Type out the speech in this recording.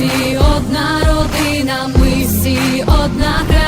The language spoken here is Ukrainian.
всі одна родина, ми всі одна країна.